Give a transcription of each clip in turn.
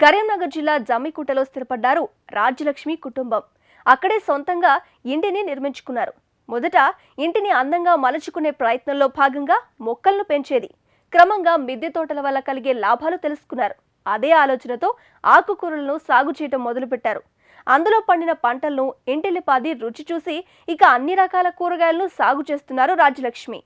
కరీంనగర్ జిల్లా జమ్మికుంటలో స్థిరపడ్డారు రాజ్యలక్ష్మి కుటుంబం. అక్కడే సొంతంగా ఇంటిని నిర్మించుకున్నారు. మొదట ఇంటిని అందంగా మలుచుకునే ప్రయత్నంలో భాగంగా మొక్కలను పెంచేది. క్రమంగా మిద్దె తోటల వల్ల కలిగే లాభాలు తెలుసుకున్నారు. అదే ఆలోచనతో ఆకుకూరలను సాగు చేయటం మొదలుపెట్టారు. అందులో పండిన పంటలను ఇంటిలిపాది రుచి చూసి ఇక అన్ని రకాల కూరగాయలను సాగు చేస్తున్నారు రాజ్యలక్ష్మి.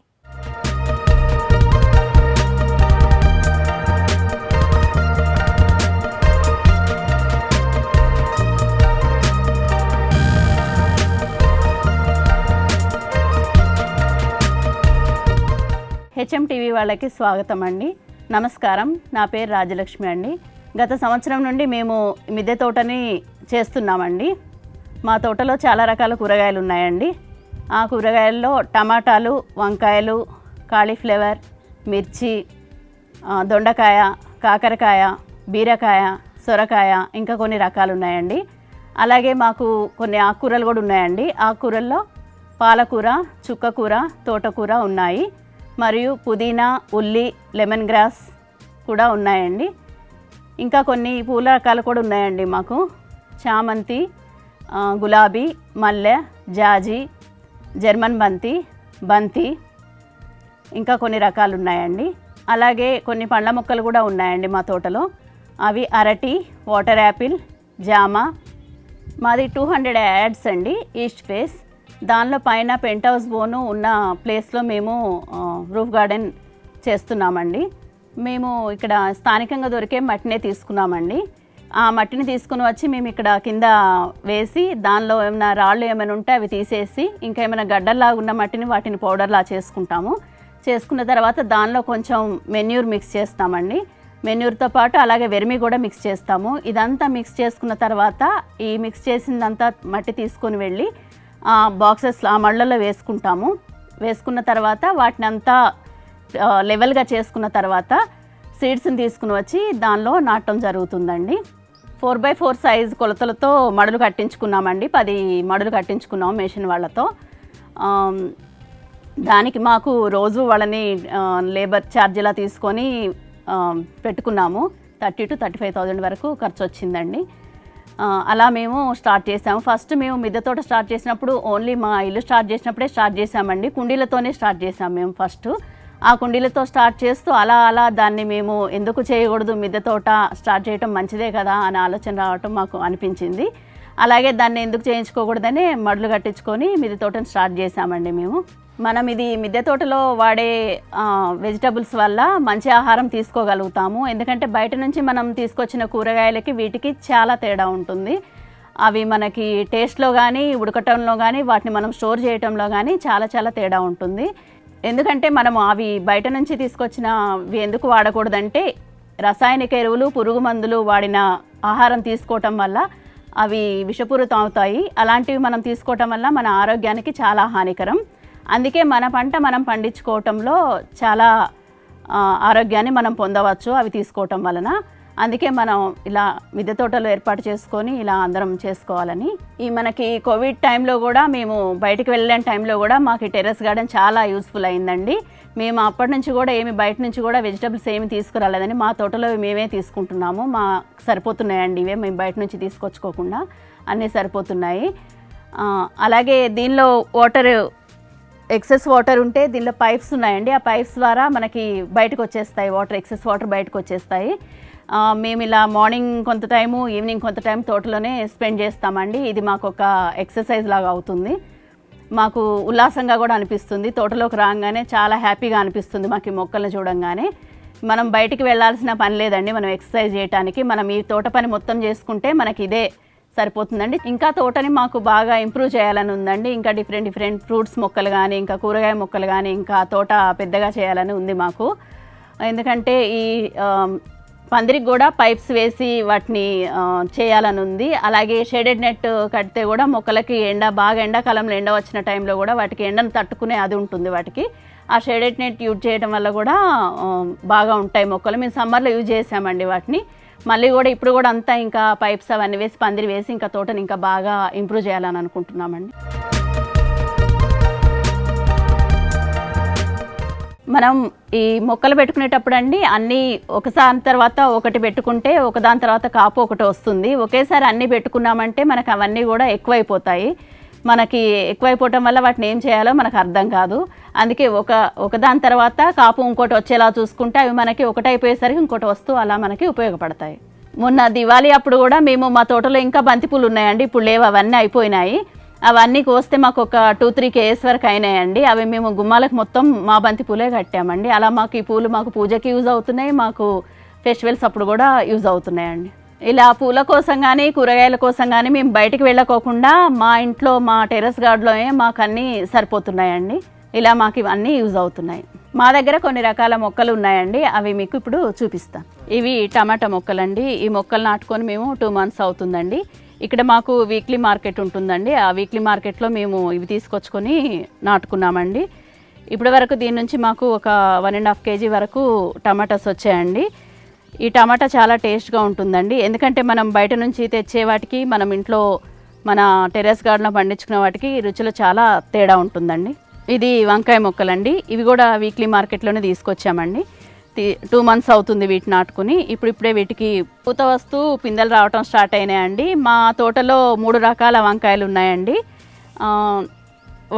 హెచ్ఎం టీవీ వాళ్ళకి స్వాగతం అండి. నమస్కారం. నా పేరు రాజలక్ష్మి అండి. గత సంవత్సరం నుండి మేము మిద్దె తోటని చేస్తున్నామండి. మా తోటలో చాలా రకాల కూరగాయలు ఉన్నాయండి. ఆ కూరగాయల్లో టమాటాలు వంకాయలు కాలీఫ్లవర్ మిర్చి దొండకాయ కాకరకాయ బీరకాయ సొరకాయ ఇంకా కొన్ని రకాలు ఉన్నాయండి. అలాగే మాకు కొన్ని ఆకుకూరలు కూడా ఉన్నాయండి. ఆకుకూరల్లో పాలకూర చుక్కకూర తోటకూర ఉన్నాయి. మరియు పుదీనా ఉల్లి లెమన్ గ్రాస్ కూడా ఉన్నాయండి. ఇంకా కొన్ని పూల రకాలు కూడా ఉన్నాయండి మాకు. చామంతి గులాబీ మల్లె జాజి జర్మన్ బంతి బంతి ఇంకా కొన్ని రకాలు ఉన్నాయండి. అలాగే కొన్ని పండ్ల మొక్కలు కూడా ఉన్నాయండి మా తోటలో. అవి అరటి వాటర్ యాపిల్ జామ మాది టూ హండ్రెడ్ యాడ్స్ అండి ఈస్ట్ ఫేస్. దానిలో పైన పెంట్ హౌస్ బోను ఉన్న ప్లేస్లో మేము రూఫ్ గార్డెన్ చేస్తున్నామండి. మేము ఇక్కడ స్థానికంగా దొరికే మట్టినే తీసుకున్నామండి. ఆ మట్టిని తీసుకుని వచ్చి మేము ఇక్కడ కింద వేసి దానిలో ఏమైనా రాళ్ళు ఏమైనా ఉంటే అవి తీసేసి ఇంకా ఏమైనా ఉన్న మట్టిని వాటిని పౌడర్లా చేసుకుంటాము. చేసుకున్న తర్వాత దానిలో కొంచెం మెన్యూర్ మిక్స్ చేస్తామండి. మెన్యూర్తో పాటు అలాగే వెర్మి కూడా మిక్స్ చేస్తాము. ఇదంతా మిక్స్ చేసుకున్న తర్వాత ఈ మిక్స్ చేసిందంతా మట్టి తీసుకొని వెళ్ళి బాక్సెస్ ఆ మళ్ళల్లో వేసుకుంటాము. వేసుకున్న తర్వాత వాటిని అంతా లెవెల్గా చేసుకున్న తర్వాత సీడ్స్ని తీసుకుని వచ్చి దానిలో నాటడం జరుగుతుందండి. ఫోర్ బై ఫోర్ సైజ్ కొలతలతో మడులు కట్టించుకున్నామండి. పది మడులు కట్టించుకున్నాం మెషిన్ వాళ్ళతో. దానికి మాకు రోజు వాళ్ళని లేబర్ ఛార్జీలా తీసుకొని పెట్టుకున్నాము. Thirty to thirty five thousand వరకు ఖర్చు వచ్చిందండి. అలా మేము స్టార్ట్ చేసాము. ఫస్ట్ మేము మిద్దె తోట స్టార్ట్ చేసినప్పుడు ఓన్లీ మా ఇల్లు స్టార్ట్ చేసినప్పుడే స్టార్ట్ చేసామండి. కుండీలతోనే స్టార్ట్ చేసాము మేము ఫస్ట్. ఆ కుండీలతో స్టార్ట్ చేస్తూ అలా అలా దాన్ని మేము ఎందుకు చేయకూడదు మిద్దె తోట స్టార్ట్ చేయటం మంచిదే కదా అనే ఆలోచన రావటం మాకు అనిపించింది. అలాగే దాన్ని ఎందుకు చేయించుకోకూడదని మడులు కట్టించుకొని మిద్దె తోటను స్టార్ట్ చేసామండి మేము. మనం ఇది మిద్దె తోటలో వాడే వెజిటబుల్స్ వల్ల మంచి ఆహారం తీసుకోగలుగుతాము. ఎందుకంటే బయట నుంచి మనం తీసుకొచ్చిన కూరగాయలకి వీటికి చాలా తేడా ఉంటుంది. అవి మనకి టేస్ట్లో కానీ ఉడకటంలో కానీ వాటిని మనం స్టోర్ చేయటంలో కానీ చాలా చాలా తేడా ఉంటుంది. ఎందుకంటే మనం అవి బయట నుంచి తీసుకొచ్చినవి ఎందుకు వాడకూడదంటే రసాయనిక ఎరువులు పురుగు మందులు వాడిన ఆహారం తీసుకోవటం వల్ల అవి విషపూరితం అవుతాయి అలాంటివి మనం తీసుకోవటం వల్ల మన ఆరోగ్యానికి చాలా హానికరం. అందుకే మన పంట మనం పండించుకోవటంలో చాలా ఆరోగ్యాన్ని మనం పొందవచ్చు అవి తీసుకోవటం వలన. అందుకే మనం ఇలా మిద్దె తోటలు ఏర్పాటు చేసుకొని ఇలా అందరం చేసుకోవాలని. ఈ మనకి కోవిడ్ టైంలో కూడా మేము బయటికి వెళ్ళిన టైంలో కూడా మాకు టెర్రస్ గార్డెన్ చాలా యూస్ఫుల్ అయిందండి. మేము అప్పటి నుంచి కూడా ఏమి బయట నుంచి కూడా వెజిటబుల్స్ ఏమి తీసుకురాలేదని మా తోటలో మేమే తీసుకుంటున్నాము. మా సరిపోతున్నాయండి ఇవే మేము బయట నుంచి తీసుకొచ్చుకోకుండా అన్నీ సరిపోతున్నాయి. అలాగే దీనిలో వాటర్ ఎక్సెస్ వాటర్ ఉంటే దీనిలో పైప్స్ ఉన్నాయండి. ఆ పైప్స్ ద్వారా మనకి బయటకు వచ్చేస్తాయి. వాటర్ ఎక్సెస్ వాటర్ బయటకు వచ్చేస్తాయి. మేము ఇలా మార్నింగ్ కొంత టైము ఈవినింగ్ కొంత టైం తోటలోనే స్పెండ్ చేస్తామండి. ఇది మాకు ఒక ఎక్సర్సైజ్ లాగా అవుతుంది. మాకు ఉల్లాసంగా కూడా అనిపిస్తుంది. తోటలోకి రాగానే చాలా హ్యాపీగా అనిపిస్తుంది మాకు ఈ మొక్కలను చూడంగానే. మనం బయటికి వెళ్ళాల్సిన పని లేదండి. మనం ఎక్సర్సైజ్ చేయడానికి మనం ఈ తోట పని మొత్తం చేసుకుంటే మనకి ఇదే సరిపోతుందండి. ఇంకా తోటని మాకు బాగా ఇంప్రూవ్ చేయాలని ఉందండి. ఇంకా డిఫరెంట్ డిఫరెంట్ ఫ్రూట్స్ మొక్కలు కానీ ఇంకా కూరగాయ మొక్కలు కానీ ఇంకా తోట పెద్దగా చేయాలని ఉంది మాకు. ఎందుకంటే ఈ పందిరికి కూడా పైప్స్ వేసి వాటిని చేయాలని ఉంది. అలాగే షేడెడ్ నెట్ కడితే కూడా మొక్కలకి ఎండ బాగా ఎండాకాలంలో ఎండ వచ్చిన టైంలో కూడా వాటికి ఎండను తట్టుకునే అది ఉంటుంది వాటికి. ఆ షేడెడ్ నెట్ యూజ్ చేయడం వల్ల కూడా బాగా ఉంటాయి మొక్కలు. మేము సమ్మర్లో యూజ్ చేసామండి వాటిని. మళ్ళీ కూడా ఇప్పుడు కూడా అంతా ఇంకా పైప్స్ అవన్నీ వేసి పందిరి వేసి ఇంకా తోటని ఇంకా బాగా ఇంప్రూవ్ చేయాలని అనుకుంటున్నామండి. మనం ఈ మొక్కలు పెట్టుకునేటప్పుడు అండి అన్నీ ఒకసారి తర్వాత ఒకటి పెట్టుకుంటే ఒకదాని తర్వాత కాపు ఒకటి వస్తుంది. ఒకేసారి అన్నీ పెట్టుకున్నామంటే మనకు అవన్నీ కూడా ఎక్కువైపోతాయి. మనకి ఎక్కువైపోవటం వల్ల వాటిని ఏం చేయాలో మనకు అర్థం కాదు. అందుకే ఒక ఒకదాని తర్వాత కాపు ఇంకోటి వచ్చేలా చూసుకుంటే అవి మనకి ఒకటైపోయేసరికి అయిపోయేసరికి ఇంకోటి వస్తూ అలా మనకి ఉపయోగపడతాయి. మొన్న దివాళీ అప్పుడు కూడా మేము మా తోటలో ఇంకా బంతిపూలు ఉన్నాయండి. ఇప్పుడు లేవు అవన్నీ అయిపోయినాయి. అవన్నీ కోస్తే మాకు ఒక టూ త్రీ కేఎస్ వరకు అయినాయండి. అవి మేము గుమ్మాలకు మొత్తం మా బంతి పూలే కట్టామండి. అలా మాకు ఈ పూలు మాకు పూజకి యూజ్ అవుతున్నాయి. మాకు ఫెస్టివల్స్ అప్పుడు కూడా యూజ్ అవుతున్నాయండి. ఇలా పూల కోసం కానీ కూరగాయల కోసం కానీ మేము బయటికి వెళ్ళకోకుండా మా ఇంట్లో మా టెర్రస్ గార్డ్లోనే మాకు అన్నీ సరిపోతున్నాయండి. ఇలా మాకు ఇవన్నీ యూజ్ అవుతున్నాయి. మా దగ్గర కొన్ని రకాల మొక్కలు ఉన్నాయండి అవి మీకు ఇప్పుడు చూపిస్తాను ఇవి టమాటా మొక్కలండి. ఈ మొక్కలు నాటుకొని మేము టూ మంత్స్ అవుతుందండి. ఇక్కడ మాకు వీక్లీ మార్కెట్ ఉంటుందండి. ఆ వీక్లీ మార్కెట్లో మేము ఇవి తీసుకొచ్చుకొని నాటుకున్నామండి. ఇప్పటి వరకు దీని నుంచి మాకు ఒక వన్ అండ్ హాఫ్ కేజీ వరకు టమాటాస్ వచ్చాయండి. ఈ టమాటా చాలా టేస్ట్గా ఉంటుందండి. ఎందుకంటే మనం బయట నుంచి తెచ్చే వాటికి మనం ఇంట్లో మన టెర్రస్ గార్డెన్లో పండించుకునే వాటికి రుచిలో చాలా తేడా ఉంటుందండి. ఇది వంకాయ మొక్కలండి. ఇవి కూడా వీక్లీ మార్కెట్లోనే తీసుకొచ్చామండి. టూ మంత్స్ అవుతుంది వీటిని నాటుకుని. ఇప్పుడు ఇప్పుడే వీటికి పూత వస్తూ పిందెలు రావటం స్టార్ట్ అయినాయండి. మా తోటలో మూడు రకాల వంకాయలు ఉన్నాయండి.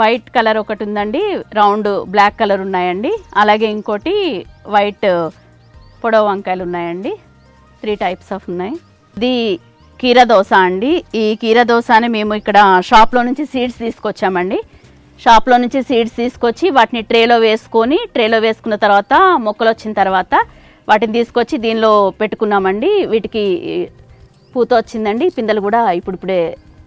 వైట్ కలర్ ఒకటి ఉందండి. రౌండ్ బ్లాక్ కలర్ ఉన్నాయండి. అలాగే ఇంకోటి వైట్ పొడవు వంకాయలు ఉన్నాయండి. త్రీ టైప్స్ ఆఫ్ ఉన్నాయి. ఇది కీర దోశ అండి. ఈ కీర దోశని మేము ఇక్కడ షాప్లో నుంచి సీడ్స్ తీసుకొచ్చామండి. షాప్లో నుంచి సీడ్స్ తీసుకొచ్చి వాటిని ట్రేలో వేసుకొని ట్రేలో వేసుకున్న తర్వాత మొక్కలు వచ్చిన తర్వాత వాటిని తీసుకొచ్చి దీనిలో పెట్టుకున్నామండి. వీటికి పూత వచ్చిందండి. పిందెలు కూడా ఇప్పుడిప్పుడే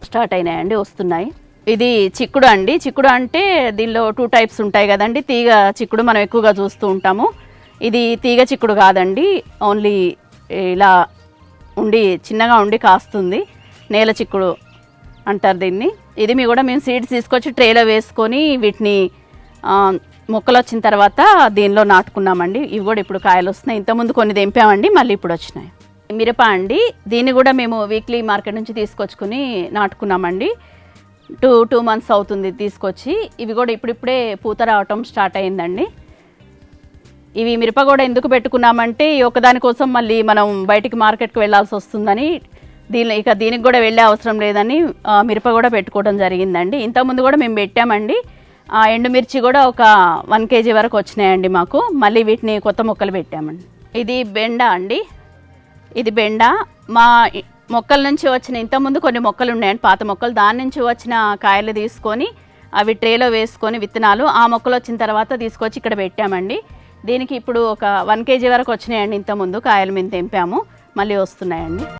స్టార్ట్ అయినాయండి వస్తున్నాయి. ఇది చిక్కుడు అండి. చిక్కుడు అంటే దీనిలో టూ టైప్స్ ఉంటాయి కదండి. తీగ చిక్కుడు మనం ఎక్కువగా చూస్తూ ఉంటాము. ఇది తీగ చిక్కుడు కాదండి. ఓన్లీ ఇలా ఉండి చిన్నగా ఉండి కాస్తుంది. నేల చిక్కుడు అంటారు దీన్ని. ఇది మీ కూడా మేము సీడ్స్ తీసుకొచ్చి ట్రేలో వేసుకొని వీటిని మొక్కలు వచ్చిన తర్వాత దీనిలో నాటుకున్నామండి. ఇవి కూడా ఇప్పుడు కాయలు వస్తున్నాయి. ఇంతకుముందు కొన్ని దింపామండి మళ్ళీ ఇప్పుడు వచ్చినాయి. మిరప అండి దీన్ని కూడా మేము వీక్లీ మార్కెట్ నుంచి తీసుకొచ్చుకుని నాటుకున్నామండి. టూ టూ మంత్స్ అవుతుంది తీసుకొచ్చి. ఇవి కూడా ఇప్పుడిప్పుడే పూత రావటం స్టార్ట్ అయిందండి. ఇవి మిరప కూడా ఎందుకు పెట్టుకున్నామంటే ఈ ఒకదాని కోసం మళ్ళీ మనం బయటికి మార్కెట్కి వెళ్ళాల్సి వస్తుందని దీని ఇక దీనికి కూడా వెళ్ళే అవసరం లేదని మిరప కూడా పెట్టుకోవడం జరిగిందండి. ఇంతకుముందు కూడా మేము పెట్టామండి. ఆ ఎండుమిర్చి కూడా ఒక వన్ కేజీ వరకు వచ్చినాయండి మాకు. మళ్ళీ వీటిని కొత్త మొక్కలు పెట్టామండి. ఇది బెండ అండి. ఇది బెండ. మా మొక్కల నుంచి వచ్చిన ఇంతకుముందు కొన్ని మొక్కలు ఉన్నాయండి పాత మొక్కలు. దాని నుంచి వచ్చిన కాయలు తీసుకొని అవి ట్రేలో వేసుకొని విత్తనాలు ఆ మొక్కలు వచ్చిన తర్వాత తీసుకొచ్చి ఇక్కడ పెట్టామండి. దీనికి ఇప్పుడు ఒక వన్ కేజీ వరకు వచ్చినాయండి ఇంతకుముందు కాయలు మేము తెంపాము. మళ్ళీ వస్తున్నాయండి.